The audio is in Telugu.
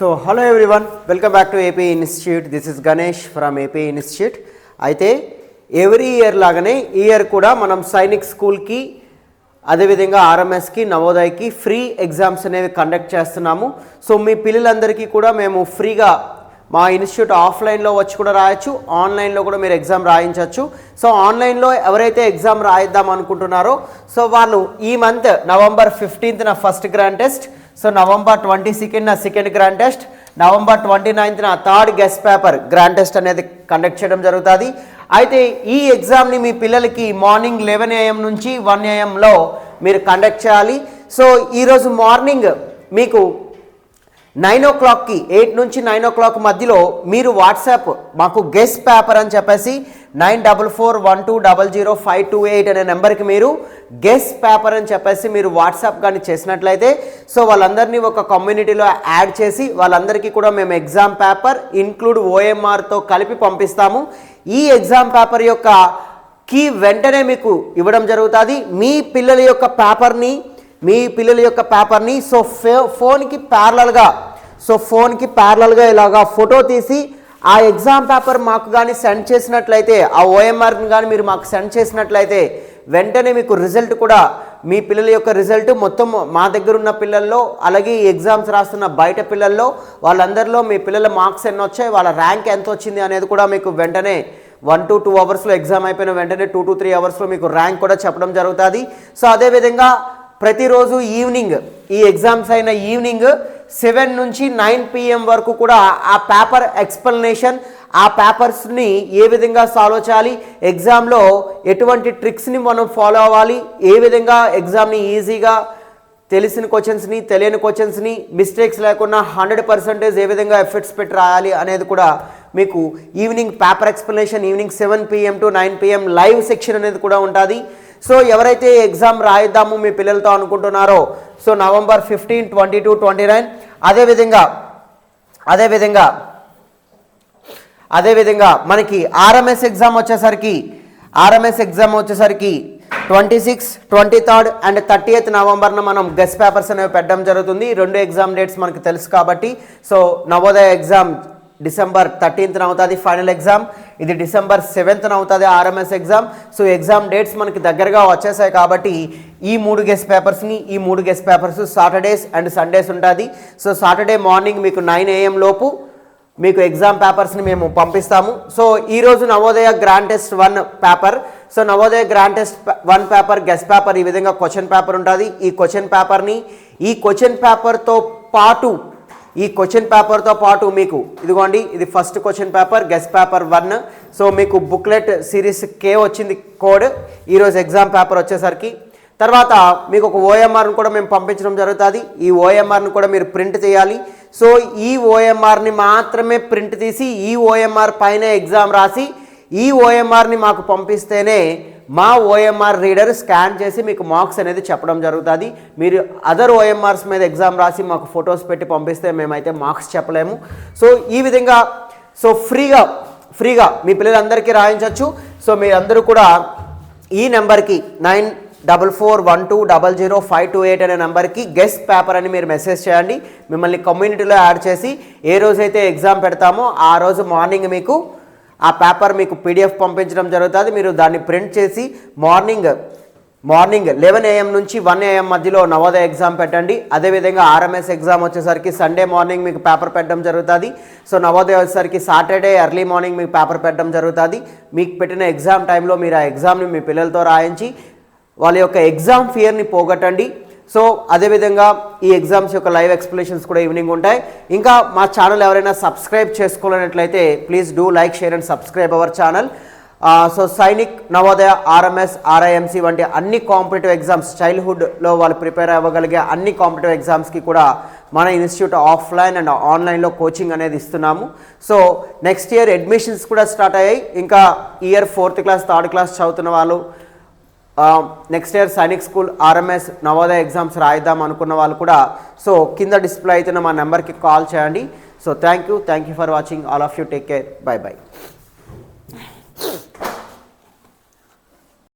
So hello everyone welcome back to AP institute this is Ganesh from AP institute అయితే ఎవ్రీ ఇయర్ లాగానే ఈ ఇయర్ కూడా మనం సైనిక్ స్కూల్కి అదేవిధంగా ఆర్ఎంఎస్కి నవోదయకి ఫ్రీ ఎగ్జామ్స్ అనేవి కండక్ట్ చేస్తున్నాము. సో మీ పిల్లలందరికీ కూడా మేము ఫ్రీగా మా ఇన్స్టిట్యూట్ ఆఫ్లైన్లో వచ్చి కూడా రాయొచ్చు ఆన్లైన్లో కూడా మీరు ఎగ్జామ్ రాయించవచ్చు సో ఆన్లైన్లో ఎవరైతే ఎగ్జామ్ రాయిద్దాం అనుకుంటున్నారో సో వాళ్ళు ఈ month November ఫిఫ్టీన్త్న first grand test so November twenty సెకండ్న second grand test November twenty నైన్త్న third guest paper grand test అనేది కండక్ట్ చేయడం జరుగుతుంది. అయితే ఈ ఎగ్జామ్ని మీ పిల్లలకి మార్నింగ్ లెవెన్ ఏఎం నుంచి వన్ ఏఎంలో మీరు కండక్ట్ చేయాలి. సో ఈరోజు మార్నింగ్ మీకు నైన్ ఓ క్లాక్కి ఎయిట్ నుంచి నైన్ ఓ క్లాక్ మధ్యలో మీరు వాట్సాప్ మాకు గెస్ట్ పేపర్ అని చెప్పేసి nine double four one two double zero five two eight అనే నెంబర్కి మీరు గెస్ట్ పేపర్ అని చెప్పేసి మీరు వాట్సాప్ కానీ చేసినట్లయితే సో వాళ్ళందరినీ ఒక కమ్యూనిటీలో యాడ్ చేసి వాళ్ళందరికీ కూడా మేము ఎగ్జామ్ పేపర్ ఇన్క్లూడ్ ఓఎంఆర్తో కలిపి పంపిస్తాము. ఈ ఎగ్జామ్ పేపర్ యొక్క కీ వెంటనే మీకు ఇవ్వడం జరుగుతుంది. మీ పిల్లల యొక్క పేపర్ని మీ పిల్లల యొక్క పేపర్ని సో ఫే ఫోన్కి ప్యారలల్గా సో ఫోన్కి ప్యారలల్గా ఇలాగా ఫోటో తీసి ఆ ఎగ్జామ్ పేపర్ మాకు కానీ సెండ్ చేసినట్లయితే ఆ ఓఎంఆర్ని కానీ మీరు మాకు సెండ్ చేసినట్లయితే వెంటనే మీకు రిజల్ట్ కూడా మీ పిల్లల యొక్క రిజల్ట్ మొత్తం మా దగ్గర ఉన్న పిల్లల్లో అలాగే ఈ ఎగ్జామ్స్ రాస్తున్న బయట పిల్లల్లో వాళ్ళందరిలో మీ పిల్లల మార్క్స్ ఎన్ని వచ్చాయి వాళ్ళ ర్యాంక్ ఎంత వచ్చింది అనేది కూడా మీకు వెంటనే వన్ టు టూ అవర్స్లో ఎగ్జామ్ అయిపోయిన వెంటనే టూ టు త్రీ అవర్స్లో మీకు ర్యాంక్ కూడా చెప్పడం జరుగుతుంది. సో అదేవిధంగా ప్రతిరోజు ఈవినింగ్ ఈ ఎగ్జామ్స్ అయిన ఈవినింగ్ సెవెన్ నుంచి నైన్ పిఎం వరకు కూడా ఆ పేపర్ ఎక్స్ప్లెనేషన్ ఆ పేపర్స్ని ఏ విధంగా సాల్వ్ చేయాలి ఎగ్జామ్లో ఎటువంటి ట్రిక్స్ని మనం ఫాలో అవ్వాలి ఏ విధంగా ఎగ్జామ్ని ఈజీగా తెలిసిన క్వశ్చన్స్ని తెలియని క్వశ్చన్స్ని మిస్టేక్స్ లేకుండా హండ్రెడ్ పర్సెంటేజ్ ఏ విధంగా ఎఫెక్ట్స్ పెట్టి రాయాలి అనేది కూడా మీకు evening paper explanation evening seven PM to nine PM live section అనేది కూడా ఉంటుంది. సో ఎవరైతే ఎగ్జామ్ రాయిద్దాము మీ పిల్లలతో అనుకుంటున్నారో so November fifteen twenty two twenty nine అదేవిధంగా అదేవిధంగా అదేవిధంగా మనకి ఆర్ఎంఎస్ ఎగ్జామ్ వచ్చేసరికి ఆర్ఎంఎస్ ఎగ్జామ్ వచ్చేసరికి twenty six twenty third and thirty eighth నవంబర్న మనం గెస్ట్ పేపర్స్ అనేవి పెట్టడం జరుగుతుంది. రెండు ఎగ్జామ్ డేట్స్ మనకు తెలుసు కాబట్టి సో నవోదయ ఎగ్జామ్ డిసెంబర్ థర్టీన్త్న అవుతుంది ఫైనల్ ఎగ్జామ్. ఇది డిసెంబర్ సెవెంత్న అవుతుంది RMS exam. So exam dates మనకి దగ్గరగా వచ్చేసాయి కాబట్టి ఈ మూడు గెస్ట్ పేపర్స్ని ఈ మూడు guest papers Saturdays and Sundays ఉంటుంది. సో సాటర్డే మార్నింగ్ మీకు నైన్ ఏఎం లోపు మీకు ఎగ్జామ్ పేపర్స్ని మేము పంపిస్తాము. సో ఈరోజు Navodaya grand test one paper. So Navodaya grand test one paper guest paper ఈ విధంగా క్వశ్చన్ పేపర్ ఉంటుంది. ఈ క్వశ్చన్ పేపర్ని ఈ క్వశ్చన్ పేపర్తో పాటు ఈ క్వశ్చన్ పేపర్తో పాటు మీకు ఇదిగోండి ఇది first question paper guest paper one so మీకు బుక్లెట్ సిరీస్ కే వచ్చింది కోడ్ ఈరోజు ఎగ్జామ్ పేపర్ వచ్చేసరికి. తర్వాత మీకు ఒక ఓఎంఆర్ని కూడా మేము పంపించడం జరుగుతుంది. ఈ ఓఎంఆర్ని కూడా మీరు ప్రింట్ చేయాలి. సో ఈ ఓఎంఆర్ని మాత్రమే ప్రింట్ తీసి ఈ ఓఎంఆర్ పైన ఎగ్జామ్ రాసి ఈ ఓఎంఆర్ని మాకు పంపిస్తేనే మా ఓఎంఆర్ రీడర్ స్కాన్ చేసి మీకు మార్క్స్ అనేది చెప్పడం జరుగుతుంది. మీరు అదర్ ఓఎంఆర్స్ మీద ఎగ్జామ్ రాసి మాకు ఫొటోస్ పెట్టి పంపిస్తే మేమైతే మార్క్స్ చెప్పలేము. సో ఈ విధంగా సో ఫ్రీగా ఫ్రీగా మీ పిల్లలందరికీ రాయించవచ్చు సో మీరందరూ కూడా ఈ నెంబర్కి nine double four one two double zero five two eight అనే నెంబర్కి గెస్ట్ పేపర్ అని మీరు మెసేజ్ చేయండి. మిమ్మల్ని కమ్యూనిటీలో యాడ్ చేసి ఏ రోజైతే ఎగ్జామ్ పెడతామో ఆ రోజు మార్నింగ్ మీకు ఆ పేపర్ మీకు పీడిఎఫ్ పంపించడం జరుగుతుంది. మీరు దాన్ని ప్రింట్ చేసి మార్నింగ్ మార్నింగ్ లెవెన్ ఏఎం నుంచి వన్ ఏఎం మధ్యలో నవోదయ ఎగ్జామ్ పెట్టండి. అదేవిధంగా ఆర్ఎంఎస్ ఎగ్జామ్ వచ్చేసరికి సండే మార్నింగ్ మీకు పేపర్ పెట్టడం జరుగుతుంది. సో నవోదయ వచ్చేసరికి సాటర్డే ఎర్లీ మార్నింగ్ మీకు పేపర్ పెట్టడం జరుగుతుంది. మీకు పెట్టిన ఎగ్జామ్ టైంలో మీరు ఆ ఎగ్జామ్ని మీ పిల్లలతో రాయించి వాళ్ళ యొక్క ఎగ్జామ్ ఫియర్ని పోగొట్టండి. సో అదేవిధంగా ఈ ఎగ్జామ్స్ యొక్క లైవ్ ఎక్స్ప్లెనేషన్స్ కూడా ఈవినింగ్ ఉంటాయి. ఇంకా మా ఛానల్ ఎవరైనా subscribe చేసుకోలేనట్లయితే please do like share and subscribe our channel. So Sainik Navodaya RMS RIMC వంటి అన్ని కాంపిటేటివ్ ఎగ్జామ్స్ చైల్డ్హుడ్లో వాళ్ళు ప్రిపేర్ అవ్వగలిగే అన్ని కాంపిటేటివ్ ఎగ్జామ్స్కి కూడా మన ఇన్స్టిట్యూట్ ఆఫ్లైన్ అండ్ ఆన్లైన్లో కోచింగ్ అనేది ఇస్తున్నాము. సో నెక్స్ట్ ఇయర్ అడ్మిషన్స్ కూడా స్టార్ట్ అయ్యాయి. ఇంకా year fourth class third class చదువుతున్న వాళ్ళు next year Sainik school RMS Navodaya exams రాయిద్దాం అనుకున్న వాళ్ళు కూడా సో కింద డిస్ప్లే అవుతున్న మా నెంబర్కి కాల్ చేయండి. So thank you thank you for watching all of you take care bye bye